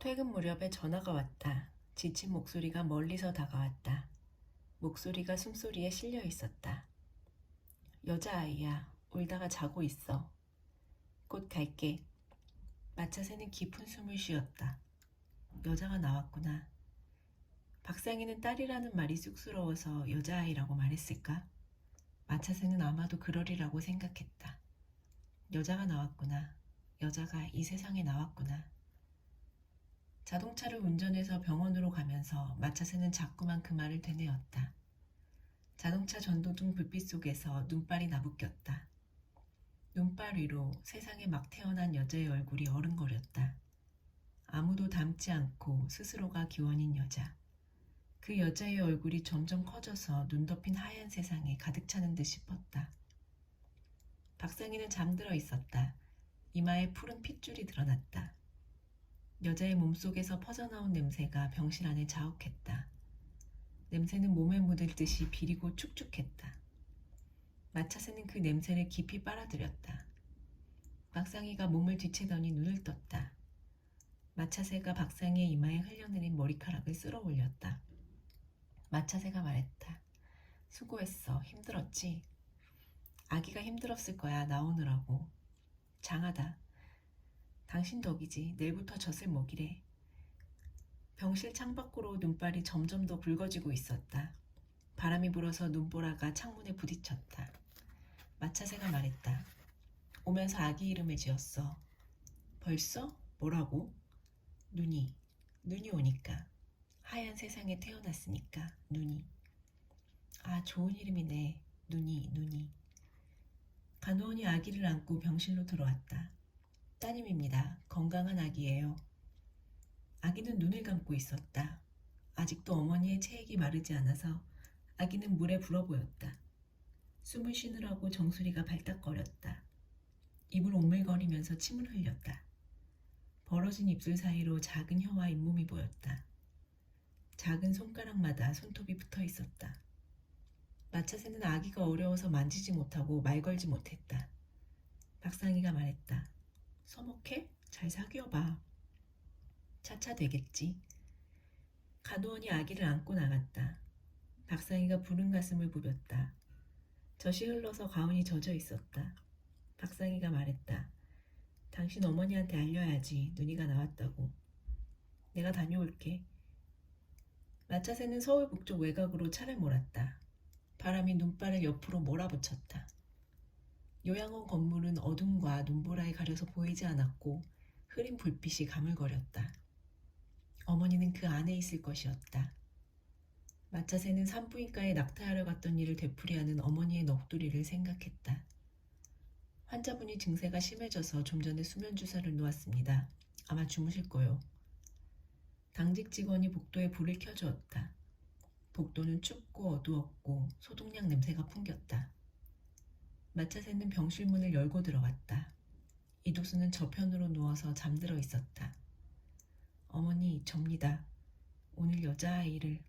퇴근 무렵에 전화가 왔다. 지친 목소리가 멀리서 다가왔다. 목소리가 숨소리에 실려 있었다. 여자아이야, 울다가 자고 있어. 곧 갈게. 마차새는 깊은 숨을 쉬었다. 여자가 나왔구나. 박상희는 딸이라는 말이 쑥스러워서 여자아이라고 말했을까? 마차새는 아마도 그러리라고 생각했다. 여자가 나왔구나. 여자가 이 세상에 나왔구나. 자동차를 운전해서 병원으로 가면서 마차새는 자꾸만 그 말을 되뇌었다. 자동차 전도등 불빛 속에서 눈발이 나부꼈다. 눈발 위로 세상에 막 태어난 여자의 얼굴이 어른거렸다. 아무도 닮지 않고 스스로가 기원인 여자. 그 여자의 얼굴이 점점 커져서 눈 덮인 하얀 세상에 가득 차는 듯 싶었다. 박상희는 잠들어 있었다. 이마에 푸른 핏줄이 드러났다. 여자의 몸속에서 퍼져나온 냄새가 병실 안에 자욱했다. 냄새는 몸에 묻을 듯이 비리고 축축했다. 마차새는 그 냄새를 깊이 빨아들였다. 박상희가 몸을 뒤채더니 눈을 떴다. 마차새가 박상희의 이마에 흘려내린 머리카락을 쓸어 올렸다. 마차새가 말했다. 수고했어. 힘들었지? 아기가 힘들었을 거야. 나오느라고. 장하다. 당신 덕이지. 내일부터 젖을 먹이래. 병실 창밖으로 눈발이 점점 더 붉어지고 있었다. 바람이 불어서 눈보라가 창문에 부딪혔다. 마차새가 말했다. 오면서 아기 이름을 지었어. 벌써? 뭐라고? 눈이. 눈이 오니까. 하얀 세상에 태어났으니까. 눈이. 아, 좋은 이름이네. 눈이, 눈이. 간호원이 아기를 안고 병실로 들어왔다. 따님입니다. 건강한 아기예요. 아기는 눈을 감고 있었다. 아직도 어머니의 체액이 마르지 않아서 아기는 물에 불어 보였다. 숨을 쉬느라고 정수리가 발딱거렸다. 입을 오물거리면서 침을 흘렸다. 벌어진 입술 사이로 작은 혀와 잇몸이 보였다. 작은 손가락마다 손톱이 붙어 있었다. 마차새는 아기가 어려워서 만지지 못하고 말 걸지 못했다. 박상희가 말했다. 서먹해? 잘 사귀어봐. 차차 되겠지. 간호원이 아기를 안고 나갔다. 박상희가 부른 가슴을 부볐다. 젖이 흘러서 가운이 젖어 있었다. 박상희가 말했다. 당신 어머니한테 알려야지 눈이가 나왔다고. 내가 다녀올게. 마차새는 서울 북쪽 외곽으로 차를 몰았다. 바람이 눈발을 옆으로 몰아붙였다. 요양원 건물은 어둠과 눈보라에 가려서 보이지 않았고 흐린 불빛이 가물거렸다. 어머니는 그 안에 있을 것이었다. 마차새는 산부인과에 낙타하러 갔던 일을 되풀이하는 어머니의 넋두리를 생각했다. 환자분이 증세가 심해져서 좀 전에 수면 주사를 놓았습니다. 아마 주무실 거요. 당직 직원이 복도에 불을 켜주었다. 복도는 춥고 어두웠고 소독약 냄새가 풍겼다. 마차새는 병실 문을 열고 들어갔다. 이도수는 저편으로 누워서 잠들어 있었다. 어머니, 접니다. 오늘 여자아이를.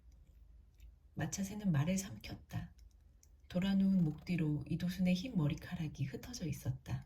마차새는 말을 삼켰다. 돌아누운 목 뒤로 이도순의 흰 머리카락이 흩어져 있었다.